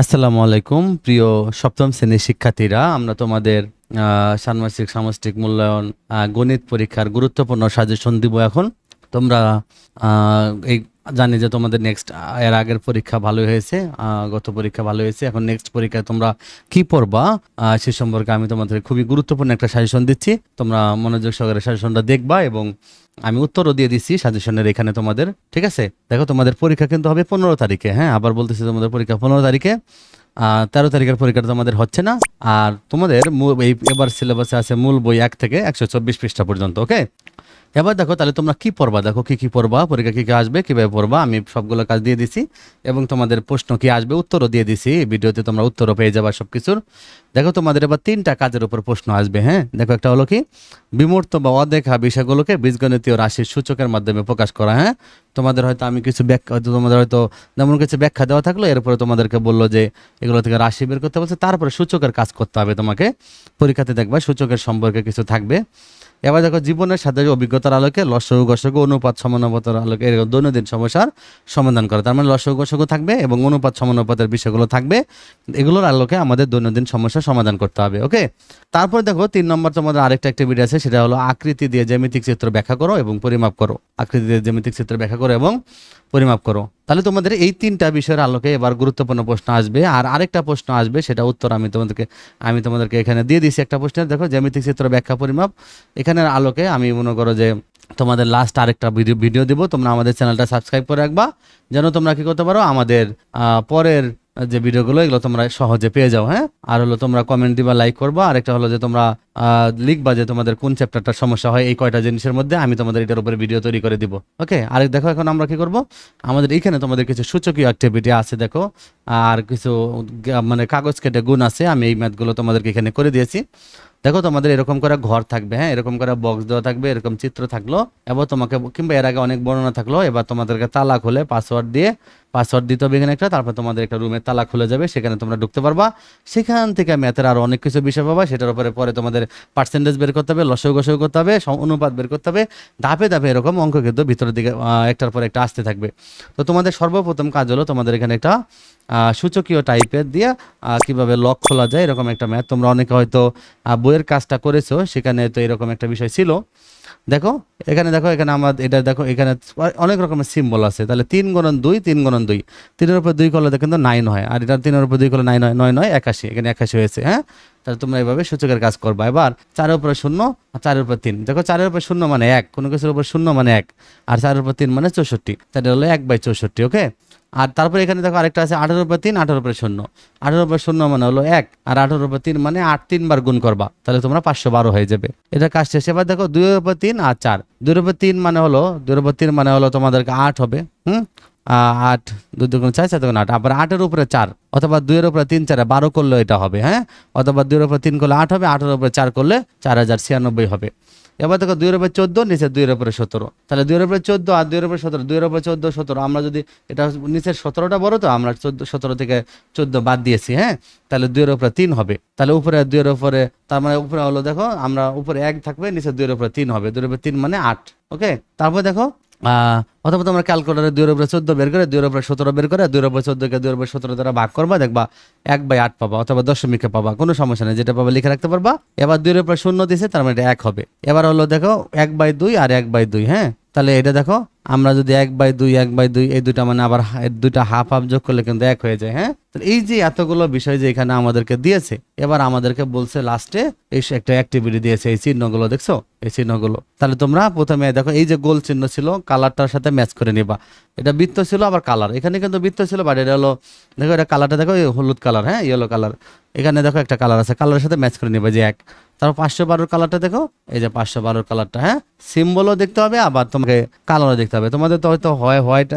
আসসালামু আলাইকুম, প্রিয় সপ্তম শ্রেণির শিক্ষার্থীরা। আমরা তোমাদের ষান্মাসিক সামষ্টিক মূল্যায়ন গণিত পরীক্ষার গুরুত্বপূর্ণ সাজেশন দিব এখন। তোমরা এই জানি যে তোমাদের নেক্সট এর আগের পরীক্ষা ভালো হয়েছে গত পরীক্ষা ভালো হয়েছে। এখন নেক্সট পরীক্ষায় তোমরা কি পড়বা? সে সম্পর্কে আমি তোমাদের খুবই গুরুত্বপূর্ণ একটা সাজেশন দিচ্ছি। তোমরা মনোযোগ সহকারে সাজেশনটা দেখবা এবং আমি উত্তরও দিয়ে দিচ্ছি সাজেশনের এখানে তোমাদের, ঠিক আছে? দেখো, তোমাদের পরীক্ষা কিন্তু হবে পনেরো তারিখে হ্যাঁ? আবার বলতেছি তোমাদের পরীক্ষা পনেরো তারিখে। আর তেরো তারিখের পরীক্ষাটা তোমাদের হচ্ছে না। আর তোমাদের এই এবার সিলেবাসে আছে মূল বই এক থেকে একশো চব্বিশ পৃষ্ঠা পর্যন্ত ওকে এবার দেখো, তাহলে তোমরা কি পড়বা? দেখো, কি কি পড়বা? পরীক্ষা কি কি আসবে? কীভাবে পড়বা? আমি সবগুলো কাজ দিয়ে দিছি এবং তোমাদের প্রশ্ন কি আসবে? উত্তরও দিয়ে দিছি। ভিডিওতে তোমরা উত্তরও পেয়ে যাবা সবকিছুর। দেখো, তোমাদের এবার তিনটা কাজের উপর প্রশ্ন আসবে হ্যাঁ? দেখো, একটা হলো কি? বিমূর্ত বা অদেখা বিষয়গুলোকে বীজগণিতীয় রাশির সূচকের মাধ্যমে প্রকাশ করা হ্যাঁ? তোমাদের হয়তো আমি কিছু ব্যাখ্যা তোমাদের হয়তো যেমন কিছু ব্যাখ্যা দেওয়া থাকল, এরপরে তোমাদেরকে বলল যে এগুলো থেকে রাশি বের করতে বলছে, তারপরে সূচকের কাজ করতে হবে তোমাকে। পরীক্ষাতে দেখবা সূচকের সম্পর্কে কিছু থাকবে। এবার দেখো জীবনের সাথে অভিজ্ঞতার আলোকে লসগু গসগু অনুপাত সমানুপাতের আলোকে এরকম দৈনন্দিন সমস্যার সমাধান করে। তার মানে লসগু গসগু থাকবে এবং অনুপাত সমানুপাতের বিষয়গুলো থাকবে। এগুলোর আলোকে আমাদের দৈনন্দিন সমস্যার সমাধান করতে হবে, ওকে? তারপর দেখো তিন নম্বর তোমাদের আরেকটা অ্যাক্টিভিটি আছে, সেটা হলো আকৃতি দিয়ে জ্যামিতিক চিত্র ব্যাখ্যা করো এবং পরিমাপ করো। আকৃতি দিয়ে জ্যামিতিক চিত্র ব্যাখ্যা করো এবং পরিমাপ করো। তাহলে তোমাদের এই তিনটা বিষয়ের আলোকে এবার গুরুত্বপূর্ণ প্রশ্ন আসবে। আর আরেকটা প্রশ্ন আসবে, সেটা উত্তর আমি তোমাদেরকে আমি তোমাদেরকে এখানে দিয়ে দিছি একটা প্রশ্নের দেখো, জ্যামিতিক চিত্র ব্যাখ্যা পরিমাপ। এখানের আলোকে আমি মনে করো যে তোমাদের লাস্ট আরেকটা ভিডিও ভিডিও দেবো। তোমরা আমাদের চ্যানেলটা সাবস্ক্রাইব করে রাখবা। যেন তোমরা কী করতে পারো? আমাদের পরের যে ভিডিওগুলো, এগুলো তোমরা সহজে পেয়ে যাও হ্যাঁ? আর হলো তোমরা কমেন্ট দিবা লাইক করবা, আরেকটা হলো যে তোমরা লিখবা যে তোমাদের কোন চ্যাপ্টারটার সমস্যা হয় এই কয়টা জিনিসের মধ্যে, আমি তোমাদের এটার উপরে ভিডিও তৈরি করে দিব ওকে আর দেখো, এখন আমরা কি করব? আমাদের এখানে তোমাদের কিছু সূচকীয় অ্যাক্টিভিটি আছে, দেখো। আর কিছু মানে কাগজ কেটে গুণ আছে, আমি এই ম্যাথগুলো তোমাদেরকে এখানে করে দিয়েছি। দেখো, তোমাদের এরকম করে ঘর থাকবে হ্যাঁ? এরকম করে বক্স দেওয়া থাকবে, এরকম চিত্র থাকল। এবার তোমাকে, কিংবা এর আগে অনেক বর্ণনা থাকল, এবার তোমাদেরকে তালা খুলে পাসওয়ার্ড দিয়ে পাসওয়ার্ড দিতে হবে এখানে একটা, তারপর তোমাদের একটা রুমের তালা খুলে যাবে, সেখানে তোমরা ঢুকতে পারবা। সেখান থেকে ম্যাথের আরও অনেক কিছু বিষয় পাবা, সেটার উপরে পরে তোমাদের পার্সেন্টেজ বের করতে হবে, লসও গসও করতে হবে অনুপাত বের করতে হবে। ধাপে ধাপে এরকম অঙ্ক কিন্তু ভিতরের দিকে একটার পর একটা আসতে থাকবে। তো তোমাদের সর্বপ্রথম কাজ হলো তোমাদের এখানে একটা সূচকীয় টাইপের দিয়ে কীভাবে লক খোলা যায়, এরকম একটা ম্যাথ তোমরা অনেকে হয়তো বইয়ের কাজটা করেছ, সেখানে তো এরকম একটা বিষয় ছিল। দেখো, এখানে দেখো, এখানে আমার এটা দেখো, এখানে অনেক রকমের সিম্বল আছে। তাহলে তিন গণন দুই, তিন গণন দুই। তিনের উপর দুই করলে কিন্তু নাইন হয়। আর এটা তিনের উপর দুই করলে নাইন হয়, নয় নয়, একাশি। এখানে একাশি হয়েছে হ্যাঁ? তাহলে তোমরা এইভাবে সূচকের কাজ করবা। এবার চারের উপরে শূন্য, আর চারের উপর তিন। দেখো, চারের উপর শূন্য মানে এক। কোনো কিছুর উপর শূন্য মানে এক। আর চারের উপর তিন মানে চৌষট্টি। তাহলে হলো এক বাই চৌষট্টি ওকে আর তারপরে এখানে দেখো আরেকটা আছে আঠারোর উপর তিন, আঠারো উপরে শূন্য। আঠারোর উপর শূন্য মানে হলো এক, আর আঠারোর উপর তিন মানে আট, তিনবার গুণ করবা, তাহলে তোমরা পাঁচশো বারো হয়ে যাবে। এটা কাজ শেষ। এবার দেখো দুইয়ের উপর তিন আর চার। দুইয়ের উপর তিন মানে হলো, দুই উপর তিন মানে হলো তোমাদেরকে আট হবে, হুম? আট, দুই দুগুণ চার চার দুগুণ আট। আবার আটের উপরে চার, অথবা দুইয়ের উপরে তিন, চারে বারো করলে এটা হবে হ্যাঁ? অথবা দুইয়ের উপরে তিন করলে আট হবে, আটের উপরে চার করলে চার হাজার ছিয়ানব্বই হবে। এবার দেখো দুইয়ের উপরে চোদ্দ, নিচে দুইয়ের উপরে সতেরো। তাহলে দুইয়ের উপরে চোদ্দ আর দুইয়ের উপরে সতেরো দুইয়ের উপরে চোদ্দ, সতেরো। আমরা যদি এটা নিচের সতেরোটা বড়, তো আমরা চোদ্দ, সতেরো থেকে চোদ্দ বাদ দিয়েছি হ্যাঁ? তাহলে দুইয়ের উপরে তিন হবে। তাহলে উপরে দুই দুইয়ের উপরে, তার মানে উপরে হলো দেখো, আমরা উপরে এক থাকবে, নিচে দুইয়ের উপরে তিন হবে। দুই উপরে তিন মানে আট, ওকে? তারপর দেখো অথবা তোমরা ক্যালকুলেটারে দুই উপরে চোদ্দ বের করে, দুই উপরে সতেরো বের করে, দুই উপরে চোদ্দকে দুই উপরে সতেরো দ্বারা ভাগ করবা, দেখবা এক বাই আট পাবা, অথবা দশমিকে পাবা, কোনো সমস্যা নেই, যেটা পাবা লিখে রাখতে পারবা। এবার দুই উপরে শূন্য দিছে, তার মানে এটা এক হবে। এবার হলো দেখো, এক বাই দুই আর এক বাই দুই হ্যাঁ? তাহলে এটা দেখো, আমরা যদি এক বাই দুই, এক বাই দুই, এই দুটা মানে আবার দুইটা হাফ হাফ যোগ করলে কিন্তু এক হয়ে যায় হ্যাঁ? এই যে এতগুলো বিষয় যে এখানে আমাদেরকে দিয়েছে, এবার আমাদেরকে বলছে লাস্টে এই একটা অ্যাক্টিভিটি দিয়েছে, এই চিহ্নগুলো দেখছ? এই চিহ্নগুলো। তাহলে তোমরা প্রথমে দেখো, এই যে গোল চিহ্ন ছিল কালারটার সাথে ম্যাচ করে নিবা। এটা বৃত্ত ছিল, আবার কালার এখানে কিন্তু বৃত্ত ছিল বাট এটা হলো দেখো, এটা কালারটা দেখো হলুদ কালার হ্যাঁ? ইয়েলো কালার এখানে দেখো একটা কালার আছে কালারের সাথে ম্যাচ করে নিবা যে এক। তারপর পাঁচশো বারোর কালারটা দেখো। এই যে পাঁচশো বারোর কালারটা হ্যাঁ? সিম্বলও দেখতে হবে, আবার তোমাকে কালারও দেখতে হবে। তোমাদের তো হয়তো হয় হোয়াইট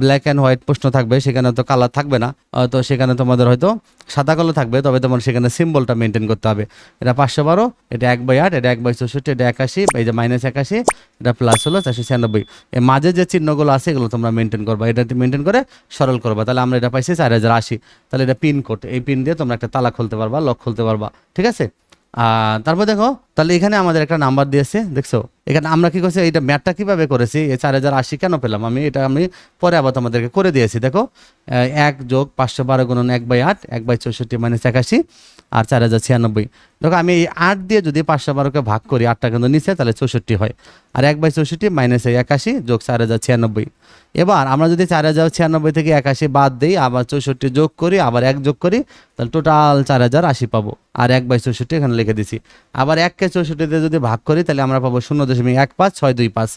ব্ল্যাক অ্যান্ড হোয়াইট প্রশ্ন থাকবে, সেখানে তো কালার থাকবে না। তো সেখানে তোমাদের হয়তো সাদা কালো থাকবে, তবে তোমার সেখানে সিম্বলটা মেনটেন করতে হবে। এটা পাঁচশো বারো, এটা এক বাই আট, এটা এক বাই চৌষট্টি, এটা একাশি, এই যে মাইনাস একাশি, এটা প্লাস হলো চারশো ছিয়ানব্বই। এর মাঝে যে চিহ্নগুলো আছে, এগুলো তোমরা মেনটেন করবা। এটা মেনটেন করে সরল করবা। তাহলে আমরা এটা পাইছি চার হাজার আশি। তাহলে এটা পিন কোড এই পিন দিয়ে তোমরা একটা তালা খুলতে পারবা লক খুলতে পারবা। ঠিক আছে? তারপর দেখো, তাহলে এখানে আমাদের একটা নাম্বার দিয়েছে, দেখছ? এখানে আমরা কি করছি, এইটা ম্যাথটা কীভাবে করেছি? এই চার হাজার আশি কেন পেলাম? আমি এটা আমি পরে আবার তোমাদেরকে করে দিয়েছি, দেখো? এক যোগ পাঁচশো বারো গুণন এক বাই আট, এক বাই চৌষট্টি মাইনাস একাশি, আর চার হাজার ছিয়ানব্বই। দেখো, আমি এই আট দিয়ে যদি পাঁচশো বারোকে ভাগ করি, আটটা কিন্তু নিচে, তাহলে চৌষট্টি হয়। আর এক বাই চৌষট্টি মাইনাস একাশি যোগ চার হাজার ছিয়ানব্বই। এবার আমরা যদি চার হাজার ছিয়ানব্বই থেকে একাশি বাদ দিই, আবার চৌষট্টি যোগ করি, আবার এক যোগ করি, তাহলে টোটাল চার হাজার আশি পাবো। আর এক বাই চৌষট্টি এখানে লিখে দিছি। আবার এককে চৌষট্টিতে যদি ভাগ করি, তাহলে আমরা পাবো শূন্য দশমিক এক পাঁচ, ছয় দুই পাঁচ।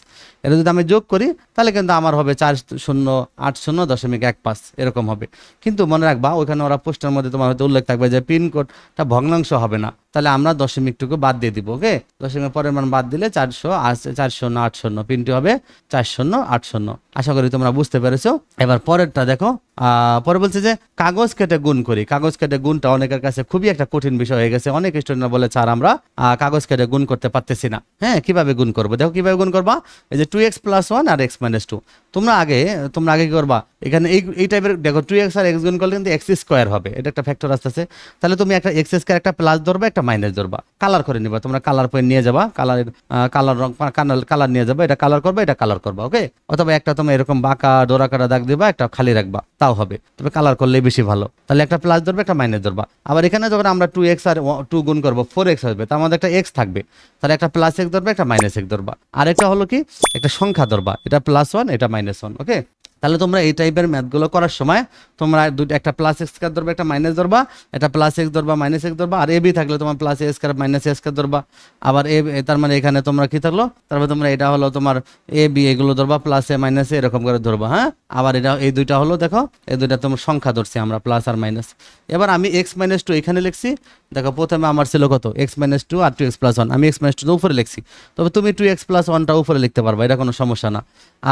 এটা যদি আমি যোগ করি, তাহলে কিন্তু আমার হবে চার শূন্য আট শূন্য দশমিক এক পাঁচ, এরকম হবে। কিন্তু মনে রাখবা, ওইখানে ওরা পোস্টের মধ্যে তোমার হয়তো উল্লেখ থাকবে যে পিনকোডটা ভগ্নাংশ হবে না। তাহলে আমরা দশমিকটুকু বাদ দিয়ে দিব, ওকে? দশমিক পরের মান বাদ দিলে চারশো চার শূন্য আট শূন্য পিনটি হবে চার শূন্য আট শূন্য আশা করি তোমরা বুঝতে পেরেছ। এবার পরেরটা দেখো। পরে বলছে যে কাগজ কেটে গুণ করি। কাগজ কেটে গুণটা অনেকের কাছে খুবই একটা কঠিন বিষয় হয়ে গেছে। অনেক স্টুডেন্টরা বলে, স্যার, আমরা কাগজ কেটে গুণ করতে পারতেছি না। হ্যাঁ কীভাবে গুণ করব? দেখো কীভাবে গুণ করবা? এই যে টু এক্স প্লাস ওয়ান আর এক্স মাইনাস টু তোমরা আগে তোমরা আগে কি করবা? এখানে এই এই টাইপের দেখো টু এক্স আর এক্স গুণ করলে কিন্তু এক্স স্কোয়ার হবে। এটা একটা ফ্যাক্টর আসতেছে। তাহলে তুমি একটা এক্স স্কোয়ার একটা প্লাস ধরবা, একটা মাইনাস ধরবা। কালার করে নিবা। তোমরা কালার পয়েন্ট নিয়ে যাবা। কালার কালার রং কালার কালার নিয়ে যাবা। এটা কালার করবা, এটা কালার করবা ওকে অথবা একটা তুমি এরকম বাঁকা ডোরা কাটা দাগ দিবা, একটা খালি রাখবা। তাও হবে। তবে কালার করলে বেশি ভালো। তাহলে একটা প্লাস ধরবে, একটা মাইনাস ধরবা। আবার এখানে যখন আমরা টু এক্স আর টু গুণ করব ফোর এক্স আসবে, তার মধ্যে একটা এক্স থাকবে। তাহলে একটা প্লাস এক্স ধরবে, একটা মাইনাস এক্স ধরবা। আর একটা হলো কি? একটা সংখ্যা ধরবা। এটা প্লাস ওয়ান এটা মাইনাস ওয়ান ওকে তাহলে তোমরা এই টাইপের ম্যাথগুলো করার সময় তোমরা দুটো একটা প্লাস এক্স স্কোয়ার ধরবে, একটা মাইনাস ধরবা, একটা প্লাস এক্স ধরবা মাইনাস এক্স ধরবা, আর এ বি থাকলে তোমার plus A square minus A square ধরবা। আবার এ তার মানে এখানে তোমরা কি থাকল? তারপরে তোমরা এটা হলো তোমার এ বি এগুলো ধরবা প্লাস এ মাইনাস এরকম করে ধরবা হ্যাঁ? আবার এটা, এই দুইটা হলো, দেখো, এই দুইটা তোমার সংখ্যা ধরছি আমরা প্লাস আর মাইনাস এবার আমি এক্স মাইনাস টু এখানে লিখছি, দেখো, প্রথমে আমার ছিল কত? এক্স মাইনাস টু আর টু এক্স প্লাস ওয়ান আমি এক্স মাইনাস টু উপরে লিখছি। তবে তুমি টু এক্স প্লাস ওয়ানটা উপরে লিখতে পারবা, এটা কোনো সমস্যা না।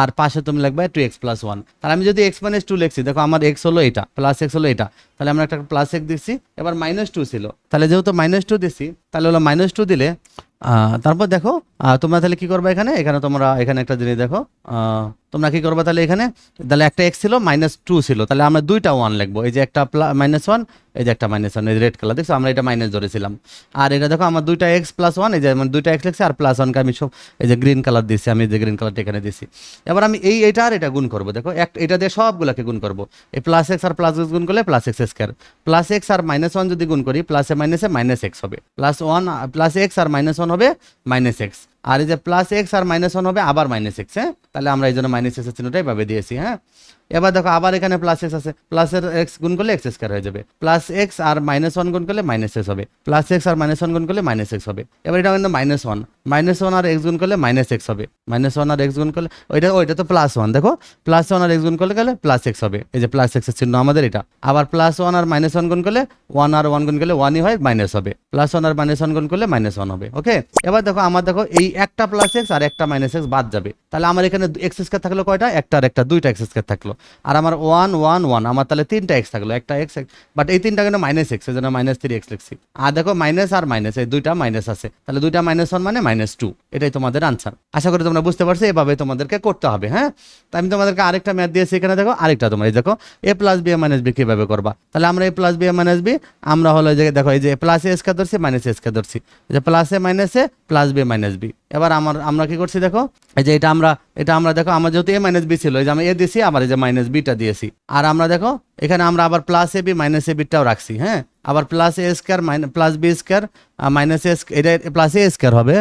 আর পাশে তুমি লিখবে টু এক্স প্লাস ওয়ান তার আমি যদি এক্স মাইনাস টু লিখছি, দেখো আমার এক্স হলো এটা প্লাস এক্স হলো এটা, তাহলে আমরা একটা প্লাস এক্স দিচ্ছি, এবার মাইনাস টু ছিল। তাহলে যেহেতু মাইনাস টু দিচ্ছি, তাহলে হলো মাইনাস টু দিলে তারপর দেখো তোমরা তাহলে কি করবে এখানে? এখানে তোমরা, এখানে একটা জিনিস দেখো তোমরা কি করবে তাহলে এখানে? তাহলে একটা এক্স ছিল মাইনাস টু ছিল। তাহলে আমরা দুইটা ওয়ান লিখব। এই যে একটা মাইনাস ওয়ান এই যে একটা মাইনাস ওয়ান এই রেড কালার দেখছ? আমরা এটা মাইনাস ধরেছিলাম। আর এটা দেখো, আমার দুইটা এক্স প্লাস ওয়ান এই যে আমার দুইটা এক্স লিখছি, আর প্লাস ওয়ানকে আমি সব এই যে গ্রিন কালার দিচ্ছি আমি যে গ্রিন কালারটা এখানে দিচ্ছি এবার আমি এই এটা আর এটা গুণ করব। দেখো, এক এটা দিয়ে সবগুলোকে গুণ করব। এই প্লাস এক্স আর প্লাস এক্স গুণ করলে plus x square plus x আর মাইনাস ওয়ান যদি গুণ করি প্লাসে মাইনাসে মাইনাস এক্স হবে। প্লাস ওয়ান প্লাস এক্স আর মাইনাস ওয়ান হবে মাইনাস এক্স আর এই যে প্লাস এক্স আর মাইনাস ওয়ান হবে, আবার মাইনাস এক্স হ্যাঁ? তাহলে আমরা এই জন্য মাইনাস এক্সের চিহ্নটাই ভাবে দিয়েছি হ্যাঁ? এবার দেখো আবার এখানে প্লাস এক্স আছে। প্লাসের এক্স গুণ করলে এক্স স্কোয়ার হয়ে যাবে। প্লাস এক্স আর মাইনাস ওয়ান গুণ করলে মাইনাস এক্স হবে। প্লাস এক্স আর মাইনাস ওয়ান গুণ করলে মাইনাস এক্স হবে। এবার এটা কিন্তু মাইনাস ওয়ান মাইনাস ওয়ান আর এক্স গুণ করলে মাইনাস এক্স হবে। মাইনাস ওয়ান আর এক্স গুণ করলে ওইটা ওইটা তো প্লাস ওয়ান দেখো। প্লাস ওয়ান আর এক্স গুণ করলে গেলে প্লাস এক্স হবে। এই যে প্লাস এক্সের চিহ্ন আমাদের এটা। আবার প্লাস ওয়ান আর মাইনাস ওয়ান গুণ করলে ওয়ান আর ওয়ান গুণ করলে ওয়ানই হয় মাইনাস হবে। প্লাস ওয়ান আর মাইনাস ওয়ান গুণ করলে মাইনাস ওয়ান হবে ওকে এবার দেখো, আমার দেখো এই একটা প্লাস এক্স আর একটা মাইনাস এক্স বাদ যাবে। তাহলে আমার এখানে এক্স স্কোয়ার থাকল কয়টা? একটা আর একটা, দুইটা এক্স স্কোয়ার থাকল। আর আমার ওয়ান ওয়ান ওয়ান, আমার তাহলে তিনটা এক্স থাকল, একটা এক্স এক্স বাট এই তিনটা কিন্তু মাইনাস এক্স এই জন্য মাইনাস থ্রি এক্স লিখছি। আর দেখো মাইনাস আর মাইনাস এই দুইটা মাইনাস আছে, তাহলে দুইটা মাইনাস ওয়ান মানে মাইনাস টু এটাই তোমাদের আনসার আশা করি তোমরা বুঝতে পারছ, এভাবে তোমাদেরকে করতে হবে হ্যাঁ? তাই আমি তোমাদেরকে আরেকটা ম্যাথ দিয়েছি, এখানে দেখো, আরেকটা তোমরা, এই দেখো A plus B A minus B কীভাবে করবা? তাহলে আমরা A plus B A minus B আমরা হলো যে দেখো, এই যে প্লাস এ স্কোয়ার ধরছি মাইনাস এ স্কোয়ার ধরছি। যে plus A minus A plus B minus B এবার আমার, আমরা কি করছি দেখো? এই যে এটা আমরা এটা আমরা দেখো, আমার যেহেতু এ মাইনাস বি ছিল, এই যে আমি এ দিয়েছি আবার এই যে মাইনাস বিটা দিয়েছি। আর আমরা দেখো এখানে আমরা আবার plus A B minus A বিটাও রাখছি হ্যাঁ? আবার plus A square plus B square minus A এটা প্লাস এ স্কোয়ার হবে।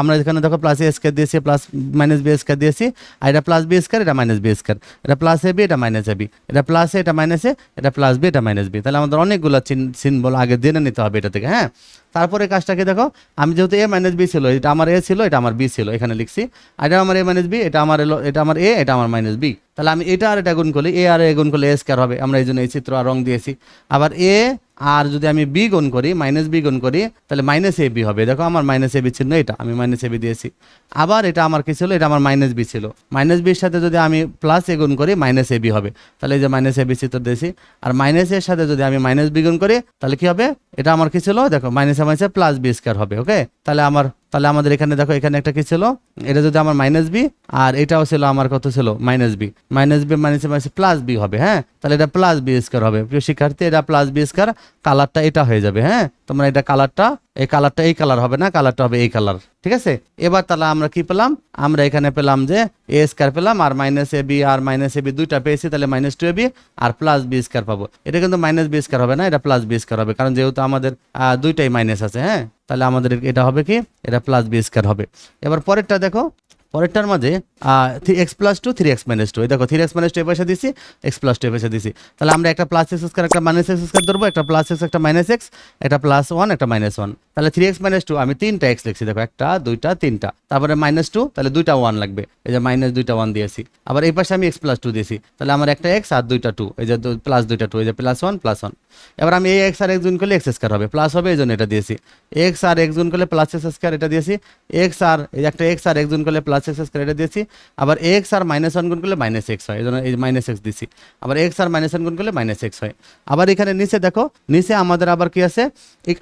আমরা এখানে দেখো প্লাস এ স্কোয়ার দিয়েছি প্লাস মাইনাস বি স্কোয়ার দিয়েছি, আর এটা প্লাস বি স্কোয়ার এটা মাইনাস বি স্কোয়ার এটা প্লাস এ বি এটা মাইনাস এ বি এটা প্লাস এ এটা মাইনাস এ এটা প্লাস বি এটা মাইনাস বি তাহলে আমাদের অনেকগুলো সিম্বল আগে জেনে নিতে হবে এটা থেকে হ্যাঁ? তারপরে কাজটাকে দেখো, আমি যেহেতু এ মাইনাস বি ছিল, এটা আমার এ ছিল, এটা আমার বি ছিল, এখানে লিখছি। এটা আমার এ মাইনাস বি এটা আমার এটা আমার এ এটা আমার মাইনাস বি তাহলে আমি এটা আর এটা গুণ করলে, এ আর এ গুণ করলে এ স্কোয়ার হবে। আমরা এই জন্য এই চিত্র আর রং দিয়েছি। আবার এ আর যদি আমি বি গুণ করি মাইনাস বি গুণ করি, তাহলে মাইনাস এ বি হবে। দেখো আমার মাইনাস এ বি চিহ্ন এটা, আমি মাইনাস এ বি দিয়েছি। আবার এটা আমার কি ছিল? এটা আমার মাইনাস বি ছিল। মাইনাস বির সাথে যদি আমি প্লাস এ গুণ করি মাইনাস এ বি হবে। তাহলে এই যে মাইনাস এ বি চিত্র দিয়েছি। আর মাইনাস এর সাথে যদি আমি মাইনাস বি গুণ করি, তাহলে কি হবে? এটা আমার কি ছিল? দেখো মাইনাসে মাইনাসে প্লাস বি স্কোয়ার হবে ওকে তাহলে আমার তাহলে আমাদের এখানে দেখো, এখানে একটা কি ছিল? এটা যদি আমার মাইনাস বি আর এটাও ছিল আমার কত ছিল? Minus B minus B minus minus plus B হবে হ্যাঁ? তাহলে এটা প্লাস বি স্কোয়ার হবে। প্রিয় শিক্ষার্থী, এটা প্লাস বি স্কোয়ার কালারটা এটা হয়ে যাবে হ্যাঁ? তোমরা এটা কালারটা এই কালারটা এই কালার হবে না কালারটা হবে এই কালার ঠিক আছে? এবার তাহলে আমরা কি পেলাম? আমরা এখানে পেলাম যে এ স্কোয়ার পেলাম, আর মাইনাস এ বি আর মাইনাস এ বি দুইটা পেয়েছি, তাহলে মাইনাস টু এ বি আর প্লাস বি স্কোয়ার পাবো। এটা কিন্তু মাইনাস বি স্কোয়ার হবে না, এটা প্লাস বি স্কোয়ার হবে, কারণ যেহেতু আমাদের দুইটাই মাইনাস আছে হ্যাঁ? তাহলে আমাদের এটা হবে কি? এটা প্লাস বি স্কোয়ার হবে। এবার পরেরটা দেখো পরেরটার মাঝে three x plus two, three x minus two. দেখো, থ্রি এক্স মাইনাস টু এ পয়সা দিছি, এক্স প্লাস টু এ পয়সা দিছি। তাহলে আমরা একটা প্লাস এক্স স্কোয়ার একটা মাইনাস এক্স স্কোয়ার ধরবো, একটা প্লাস এক্স একটা মাইনাস এক্স, একটা প্লাস ওয়ান একটা মাইনাস ওয়ান তাহলে থ্রি এক্স মাইনাস টু, আমি তিনটা এক্স লিখছি, দেখো, একটা, দুইটা, তিনটা। তারপরে মাইনাস টু তাহলে দুইটা ওয়ান লাগবে। এই যে মাইনাস দুইটা ওয়ান দিয়েছি। আবার এই পাশে আমি এক্স প্লাস টু দিয়েছি। তাহলে আমার একটা এক্স আর দুইটা টু এই যে প্লাস দুইটা টু এই যে প্লাস ওয়ান প্লাস ওয়ান এবার আমি এই এক্স আর এক্স গুণ করলে এক্স স্কোয়ার হবে। প্লাস হবে এই জন্য এটা দিয়েছি। এক্স আর এক্স গুণ করলে প্লাস এক্স স্কোয়ার এটা দিয়েছি। এক্স আর, এই একটা এক্স আর এক্স গুণ করলে প্লাস এক্স স্কোয়ার এটা দিয়েছি আবার এক্স আর মাইনাস ওয়ান গুণ করলে মাইনাস এক্স হয় এই জন্য এই মাইনাস এক্স দিছি আবার এক্স আর মাইনাস ওয়ান গুণ করলে মাইনাস এক্স হয় আবার এখানে নিচে দেখো নিচে আমাদের আবার কি আছে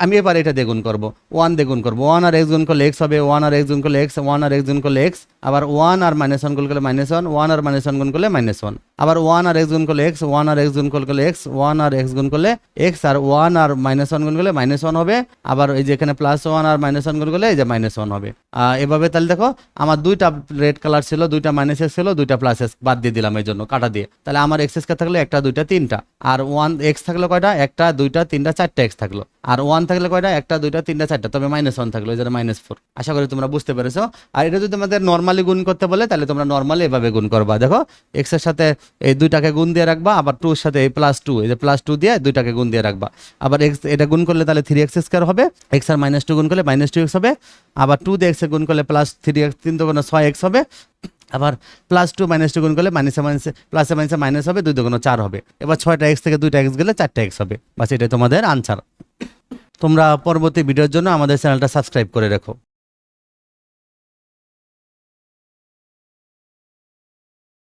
আমি এবার এটা দিয়ে গুণ করব ওয়ান দিয়ে গুণ করব ওয়ান আর এক্স গুণ করলে এক্স হবে ওয়ান আর এক্স গুণ করলে এক্স ওয়ান আর এক্স গুণ করলে এক্স আবার ওয়ান আর মাইনাস ওয়ান গুণ করলে মাইনাস ওয়ান ওয়ান আর মাইনাস ওয়ান গুণ করলে মাইনাস ওয়ান আবার ওয়ান আর এক্স গুণ করলে এক্স ওয়ান আর এক্স গুণ করলে এক্স ওয়ান আর এক্স গুণ করলে এক্স আর ওয়ান আর মাইনাস ওয়ান গুণ করলে মাইনাস ওয়ান হবে আবার এই যে এখানে প্লাস ওয়ান আর মাইনাস ওয়ান গুণ করলে এই যে মাইনাস ওয়ান হবে এভাবে তাহলে দেখো আমার দুইটা রেড কালার ছিল, দুইটা মাইনাস এক্স ছিল, দুইটা প্লাস এক্স বাদ দিয়ে দিলাম এই জন্য, কাটা দিয়ে। তাহলে আমার এক্স এক্স থাকলে একটা, দুইটা, তিনটা। আর ওয়ান এক্স থাকলে কয়টা? একটা, দুইটা, তিনটা, চারটা এক্স থাকল। আর ওয়ান থাকলে কয়টা? একটা, দুইটা, তিনটা, চারটা। তবে মাইনাস ওয়ান থাকল জন্য মাইনাস ফোর আশা করি তোমরা বুঝতে পেরেছ। আর এটা যদি তোমাদের নর্মালি গুণ করতে বলে, তাহলে তোমরা নর্মালি এভাবে গুণ করবা। দেখো এক্সের সাথে এই দুইটাকে গুণ দিয়ে রাখবা, আবার টুর সাথে এই প্লাস টু এই যে প্লাস টু দিয়ে দুইটাকে গুণ দিয়ে রাখবা। আবার এক্স এটা গুণ করলে তাহলে থ্রি এক্স স্কোয়ার হবে এক্স আর মাইনাস টু গুণ করলে মাইনাস টু এক্স হবে। আবার টু দিয়ে এক্স গুণ করলে প্লাস থ্রি এক্স তিন দুগুণ ছয় এক্স হবে। আবার প্লাস টু মাইনাস টু গুণ করলে মাইনাসে মাইনাসে প্লাসে মাইনাসে মাইনাস হবে, দুই দুগুণ চার হবে। এবার ছয়টা এক্স থেকে দুইটা এক্স গেলে চারটা এক্স হবে। বাস এটাই তোমাদের আনসার তোমরা পরবর্তী ভিডিওর জন্য আমাদের চ্যানেলটা সাবস্ক্রাইব করে রাখো।